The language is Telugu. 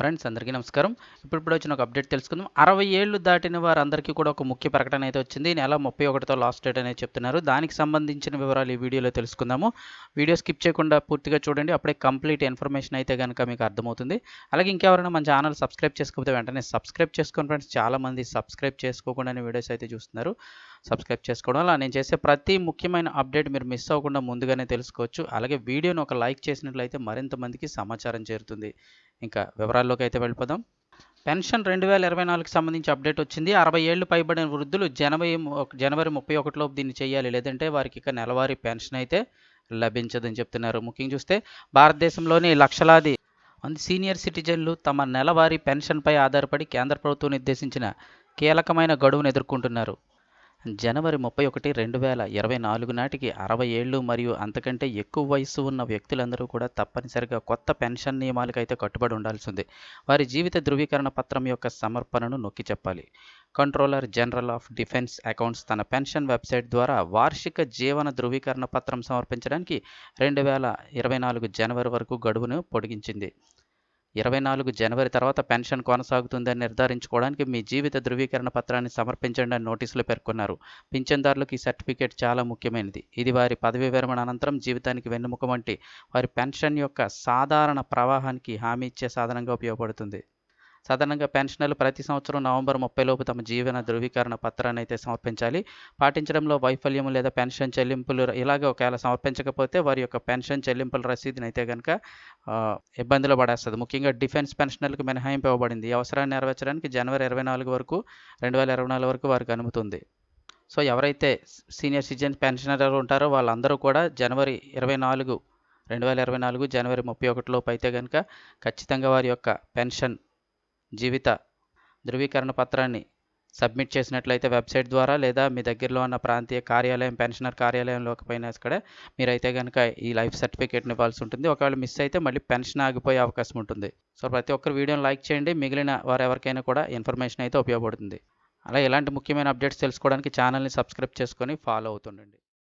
ఫ్రెండ్స్ అందరికీ నమస్కారం. ఇప్పుడు ఇప్పుడు వచ్చిన ఒక అప్డేట్ తెలుసుకుందాం. అరవై ఏళ్ళు దాటిన వారందరికీ కూడా ఒక ముఖ్య ప్రకటన అయితే వచ్చింది. నెల ముప్పై ఒకటితో లాస్ట్ డేట్ అనేది చెప్తున్నారు. దానికి సంబంధించిన వివరాలు ఈ వీడియోలో తెలుసుకుందాము. వీడియో స్కిప్ చేయకుండా పూర్తిగా చూడండి. అప్పుడే కంప్లీట్ ఇన్ఫర్మేషన్ అయితే కనుక మీకు అర్థమవుతుంది. అలాగే ఇంకెవరైనా మన ఛానల్ సబ్స్క్రైబ్ చేసుకోకపోతే వెంటనే సబ్స్క్రైబ్ చేసుకోండి ఫ్రెండ్స్. చాలామంది సబ్స్క్రైబ్ చేసుకోకుండానే వీడియోస్ అయితే చూస్తున్నారు. సబ్స్క్రైబ్ చేసుకోవడం. అలా నేను చేసే ప్రతి ముఖ్యమైన అప్డేట్ మీరు మిస్ అవ్వకుండా ముందుగానే తెలుసుకోవచ్చు. అలాగే వీడియోని ఒక లైక్ చేసినట్లయితే మరింత మందికి సమాచారం చేరుతుంది. ఇంకా వివరాల్లోకి అయితే వెళ్ళిపోదాం. పెన్షన్ రెండు వేల ఇరవై నాలుగుకి సంబంధించి అప్డేట్ వచ్చింది. అరవై ఏళ్ళు పైబడిన వృద్ధులు జనవరి జనవరి ముప్పై ఒకటిలోపు దీన్ని చేయాలి. లేదంటే వారికి ఇక నెలవారీ పెన్షన్ అయితే లభించదని చెప్తున్నారు. ముఖ్యంగా చూస్తే భారతదేశంలోని లక్షలాది మంది సీనియర్ సిటిజన్లు తమ నెలవారీ పెన్షన్పై ఆధారపడి కేంద్ర ప్రభుత్వం నిర్దేశించిన కీలకమైన గడువును ఎదుర్కొంటున్నారు. జనవరి ముప్పై ఒకటి రెండు వేల ఇరవై నాలుగు నాటికి అరవై ఏళ్ళు మరియు అంతకంటే ఎక్కువ వయస్సు ఉన్న వ్యక్తులందరూ కూడా తప్పనిసరిగా కొత్త పెన్షన్ నియమాలకైతే కట్టుబడి ఉండాల్సిందే. వారి జీవిత ధృవీకరణ పత్రం యొక్క సమర్పణను నొక్కి చెప్పాలి. Controller general of defence accounts తన పెన్షన్ వెబ్సైట్ ద్వారా వార్షిక జీవన ధృవీకరణ పత్రం సమర్పించడానికి రెండు వేల ఇరవై నాలుగు జనవరి వరకు గడువును పొడిగించింది. ఇరవై నాలుగు జనవరి తర్వాత పెన్షన్ కొనసాగుతుందని నిర్ధారించుకోవడానికి మీ జీవిత ధృవీకరణ పత్రాన్ని సమర్పించండి అని నోటీసులు పేర్కొన్నారు. పింఛన్దారులకు ఈ సర్టిఫికేట్ చాలా ముఖ్యమైనది. ఇది వారి పదవీ విరమణ అనంతరం జీవితానికి వెన్నుముక వంటి వారి పెన్షన్ యొక్క సాధారణ ప్రవాహానికి హామీ ఇచ్చే సాధనంగా ఉపయోగపడుతుంది. సాధారణంగా పెన్షనర్లు ప్రతి సంవత్సరం నవంబర్ ముప్పై లోపు తమ జీవన ధృవీకరణ పత్రాన్ని అయితే సమర్పించాలి. పాటించడంలో వైఫల్యం లేదా పెన్షన్ చెల్లింపులు ఇలాగే ఒకవేళ సమర్పించకపోతే వారి యొక్క పెన్షన్ చెల్లింపుల రసీదుని అయితే కనుక ఇబ్బందులు పడేస్తుంది. ముఖ్యంగా డిఫెన్స్ పెన్షనర్లకు మినహాయింపు ఇవ్వబడింది. ఈ అవసరాన్ని నెరవేర్చడానికి జనవరి ఇరవై నాలుగు వరకు రెండు వేల ఇరవై నాలుగు వరకు వారికి అనుమతి ఉంది సో ఎవరైతే సీనియర్ సిటిజన్ పెన్షనర్ ఉంటారో వాళ్ళందరూ కూడా జనవరి ఇరవై నాలుగు రెండు వేల ఇరవై నాలుగు జనవరి ముప్పై ఒకటిలోపు అయితే కనుక ఖచ్చితంగా వారి యొక్క పెన్షన్ జీవిత ధృవీకరణ పత్రాన్ని సబ్మిట్ చేసినట్లయితే వెబ్సైట్ ద్వారా లేదా మీ దగ్గరలో ఉన్న ప్రాంతీయ కార్యాలయం పెన్షనర్ కార్యాలయంలోకి పైన ఇక్కడ మీరైతే కనుక ఈ లైఫ్ సర్టిఫికేట్ని ఇవ్వాల్సి ఉంటుంది. ఒకవేళ మిస్ అయితే మళ్ళీ పెన్షన్ ఆగిపోయే అవకాశం ఉంటుంది. సో ప్రతి ఒక్కరు వీడియోని లైక్ చేయండి. మిగిలిన వారు ఎవరికైనా కూడా ఇన్ఫర్మేషన్ అయితే ఉపయోగపడుతుంది. అలా ఇలాంటి ముఖ్యమైన అప్డేట్స్ తెలుసుకోవడానికి ఛానల్ని సబ్స్క్రైబ్ చేసుకొని ఫాలో అవుతుండండి.